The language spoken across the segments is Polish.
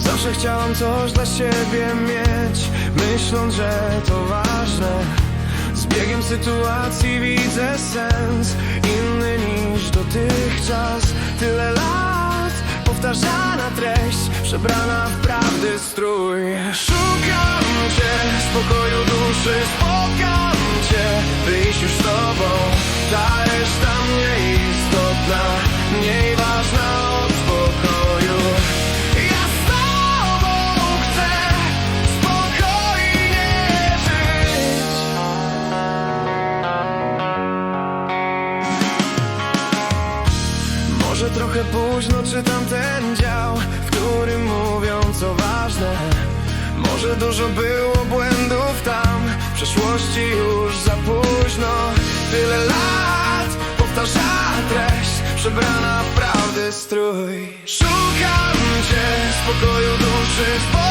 Zawsze chciałam coś dla siebie mieć Myśląc, że to ważne. Z biegiem sytuacji widzę sens Inny niż dotychczas. Tyle lat Powtarzana treść Przebrana w prawdy strój. Szukam cię Spokoju duszy Spotkam Trochę późno czytam ten dział, w którym mówią co ważne. Może dużo było błędów tam, w przeszłości już za późno. Tyle lat powtarza treść, przebrana w prawdy strój. Szukam cię, spokoju duszy, spotkam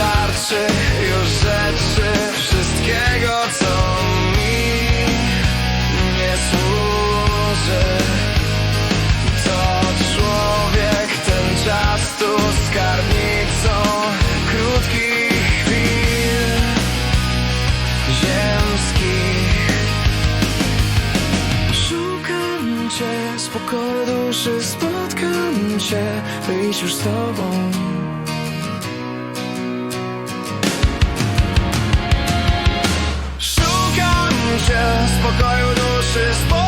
wystarczy już rzeczy wszystkiego, co mi nie służy? To człowiek ten czas tu skarbnicą krótkich chwil ziemskich. Szukam cię, spokoju duszy, spotkam cię, wyjść już z tobą. Szukam cię, spokoju duszy, spotkam